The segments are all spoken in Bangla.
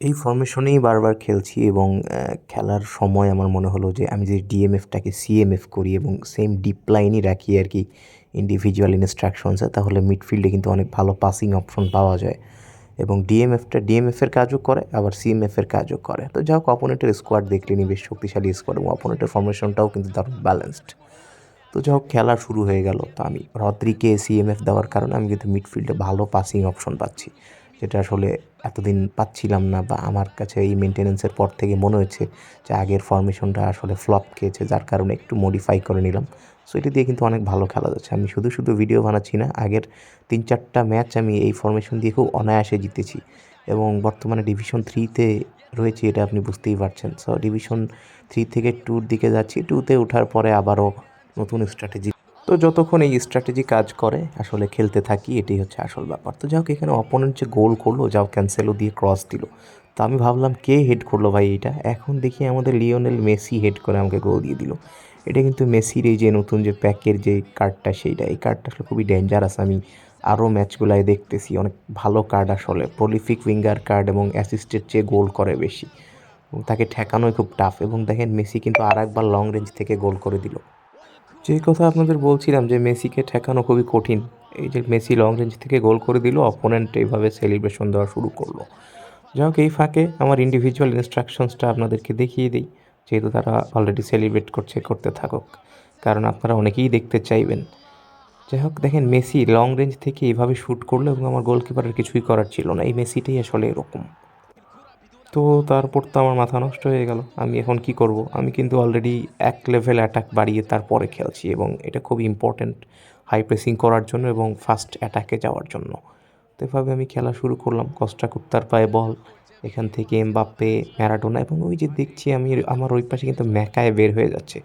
এই ফরমেশনেই বারবার খেলছি এবং খেলার সময় আমার মনে হলো যে আমি যদি ডিএমএফটাকে সিএমএফ করি এবং সেম ডিপ লাইনই রাখি আর কি ইন্ডিভিজুয়াল ইনস্ট্রাকশনসে তাহলে মিডফিল্ডে কিন্তু অনেক ভালো পাসিং অপশন পাওয়া যায়। এবং ডিএমএফটা ডিএমএফের কাজও করে, আবার সিএমএফের কাজও করে। তো যাই হোক অপোনেন্টের স্কোয়াড দেখলেনি বেশ শক্তিশালী স্কোয়াড এবং অপোনেন্টের ফরমেশনটাও কিন্তু দারুণ ব্যালেন্সড তো যাই হোক, খেলা শুরু হয়ে গেল। তো আমি রদ্রিকে সিএমএফ দেওয়ার কারণে আমি কিন্তু মিডফিল্ডে ভালো পাসিং অপশন পাচ্ছি। যেটা আসলে এতদিন পাচ্ছিলাম না বা আমার কাছে এই মেনটেনেন্সের পর থেকে মনে হয়েছে যে আগের ফরমেশনটা আসলে ফ্লপ খেয়েছে, যার কারণে একটু মডিফাই করে নিলাম। সো এটা দিয়ে কিন্তু অনেক ভালো খেলা যাচ্ছে। আমি শুধু শুধু ভিডিও বানাচ্ছি না, আগের তিন চারটা ম্যাচ আমি এই ফরমেশন দিয়ে খুব অনায়াসে জিতেছি। এবং বর্তমানে ডিভিশন থ্রিতে রয়েছে এটা আপনি বুঝতেই পারছেন। সো ডিভিশন থ্রি থেকে টুর দিকে যাচ্ছি। টুতে ওঠার পরে আবারও নতুন স্ট্র্যাটেজি তো যতক্ষণ এই স্ট্র্যাটেজি কাজ করে, আসলে খেলতে থাকি, এটাই হচ্ছে আসল ব্যাপার। তো হোক, এখানে অপোনেন্ট যে গোল করল, যাও ক্যান্সেলও দিয়ে ক্রস দিল। তো আমি ভাবলাম, কে হেড করল ভাই এটা এখন দেখি আমাদের লিওনেল মেসি হেড করে আমাকে গোল দিয়ে দিল। এটা কিন্তু মেসির এই যে নতুন যে প্যাকের যে কার্ডটা সেইটা। এই কার্ডটা আসলে খুবই ডেঞ্জারাস আমি আরও ম্যাচগুলায় দেখতেছি। অনেক ভালো কার্ড আসলে। প্রলিফিক উইঙ্গার কার্ড এবং অ্যাসিস্টের চেয়ে গোল করে বেশি। তাকে ঠেকানোই খুব টাফ এবং দেখেন মেসি কিন্তু আর একবার লং রেঞ্জ থেকে গোল করে দিল। যে কথা আপনাদের বলছিলাম যে মেসিকে ঠেকানো খুবই কঠিন, এই যে মেসি লং রেঞ্জ থেকে গোল করে দিল অপোনেন্ট এইভাবে সেলিব্রেশন দেওয়া শুরু করল। যাই হোক, এই ফাঁকে আমার ইন্ডিভিজুয়াল ইনস্ট্রাকশনসটা আপনাদেরকে দেখিয়ে দিই, যেহেতু তারা অলরেডি সেলিব্রেট করছে, করতে থাকুক, কারণ আপনারা অনেকেই দেখতে চাইবেন। যাই হোক, দেখেন মেসি লং রেঞ্জ থেকে এইভাবে শ্যুট করল এবং আমার গোলকিপারের কিছুই করার ছিল না, এই মেসিটাই আসলে এরকম। তো তারপর তো আমার মাথা নষ্ট হয়ে গেল। আমি এখন কি করব? আমি কিন্তু অলরেডি এক লেভেল অ্যাটাক বাড়িয়ে তারপরে খেলছি এবং এটা খুব ইম্পর্ট্যান্ট হাই প্রেসিং করার জন্য এবং ফাস্ট অ্যাটাকে যাওয়ার জন্য। তো এভাবে আমি খেলা শুরু করলাম। কষ্টা কুত্তার পায়ে বল, এখান থেকে এমবাপ্পে, ম্যারাডোনা এবং ওই যে দেখছি আমি আমার ওই পাশে কিন্তু ম্যাকায় বের হয়ে যাচ্ছে।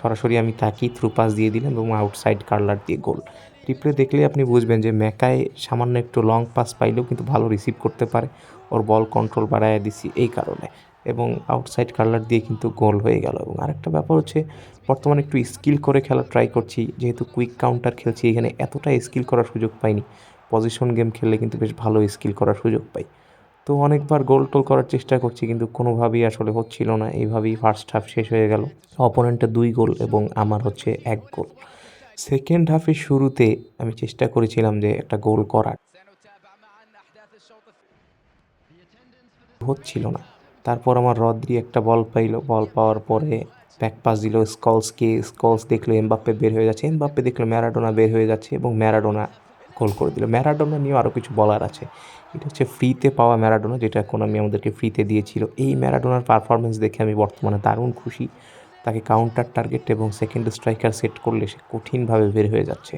সরাসরি আমি তাকেই থ্রু পাস দিয়ে দিলাম এবং আউটসাইড কার্লার দিয়ে গোল রিপ্লে দেখলে আপনি বুঝবেন যে ম্যাকায় সামান্য একটু লং পাস পাইলেও কিন্তু ভালো রিসিভ করতে পারে। ওর বল কন্ট্রোল বাড়ায় দিছি এই কারণে। এবং আউটসাইড কার্লার দিয়ে কিন্তু গোল হয়ে গেল। এবং আরেকটা ব্যাপার হচ্ছে, বর্তমানে একটু স্কিল করে খেলা ট্রাই করছি। যেহেতু কুইক কাউন্টার খেলছি, এখানে এতটা স্কিল করার সুযোগ পাইনি। পজিশন গেম খেললে কিন্তু বেশ ভালো স্কিল করার সুযোগ পাই। তো অনেকবার গোল টোল করার চেষ্টা করছি, কিন্তু কোনোভাবেই আসলে হচ্ছিল না। এইভাবেই ফার্স্ট হাফ শেষ হয়ে গেল। অপোনেন্টের দুই গোল এবং আমার হচ্ছে এক গোল সেকেন্ড হাফের শুরুতে আমি চেষ্টা করেছিলাম যে একটা গোল করার। হচ্ছিল না। তারপর আমার রদ্রি একটা বল পাইলো। বল পাওয়ার পরে ব্যাক পাস দিল স্কলসকে। স্কলস দেখল এমবাপ্পে বের হয়ে যাচ্ছে। এমবাপ্পে দেখল ম্যারাডোনা বের হয়ে যাচ্ছে এবং ম্যারাডোনা গোল করে দিল। ম্যারাডোনা নিয়েও আরও কিছু বলার আছে। এটা হচ্ছে ফ্রিতে পাওয়া ম্যারাডোনা, যেটা এখন আমি আমাদেরকে ফ্রিতে দিয়েছিল। এই ম্যারাডোনার পারফরমেন্স দেখে আমি বর্তমানে দারুণ খুশি। তাকে কাউন্টার টার্গেট এবং সেকেন্ড স্ট্রাইকার সেট করলে সে কঠিনভাবে বের হয়ে যাচ্ছে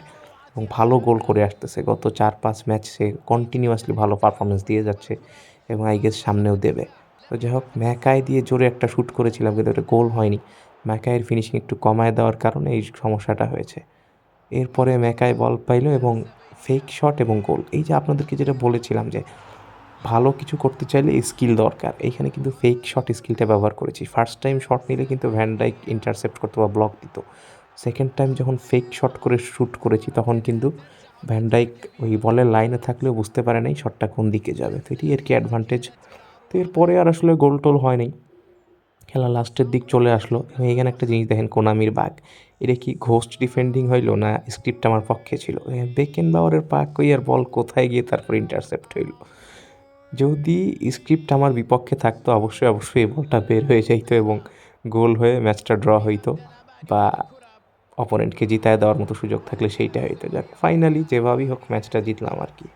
এবং ভালো গোল করে আসতেছে। গত চার পাঁচ ম্যাচ সে কন্টিনিউয়াসলি ভালো পারফরমেন্স দিয়ে যাচ্ছে। এবং আই গেস সামনেও দেবে। তো যাই হোক ম্যাকায় দিয়ে জোরে একটা শ্যুট করেছিলাম, কিন্তু এটা গোল হয়নি। ম্যাকায়ের ফিনিশিং একটু কমায় দেওয়ার কারণে এই সমস্যাটা হয়েছে। এরপরে ম্যাকায় বল পাইলো এবং ফেক শট এবং গোল এই যে আপনাদেরকে যেটা বলেছিলাম যে, ভালো কিছু করতে চাইলে স্কিল দরকার। এইখানে কিন্তু ফেক শট স্কিলটা ব্যবহার করেছি। ফার্স্ট টাইম শট নিলে কিন্তু ভ্যানডাইক ইন্টারসেপ্ট করতো বা ব্লক দিত। সেকেন্ড টাইম যখন ফেক শট করে শ্যুট করেছি, তখন কিন্তু ভ্যানডাইক ওই বলের লাইনে থাকলেও বুঝতে পারে নাই শটটা কোন দিকে যাবে। তো এটি আর কি অ্যাডভান্টেজ তো এরপরে আর আসলে গোল টোল হয়নি খেলা লাস্টের দিক চলে আসলো। এবং এখানে একটা জিনিস দেখেন কোনামির বাঘ। এটা কি ঘোস্ট ডিফেন্ডিং হইল না স্ক্রিপ্ট আমার পক্ষে ছিল? বেকেন বাওয়ারের পাক কই আর বল কোথায় গিয়ে তারপর ইন্টারসেপ্ট হইল? যদি স্ক্রিপ্ট আমার বিপক্ষে থাকতো, অবশ্যই অবশ্যই এই বলটা বের হয়ে যাইতো এবং গোল হয়ে ম্যাচটা ড্র হইতো। বা অপোনেন্টকে জিতায় দেওয়ার মতো সুযোগ থাকলে সেইটাই হইতো। যাক ফাইনালি যেভাবেই হোক ম্যাচটা জিতলাম আর কি।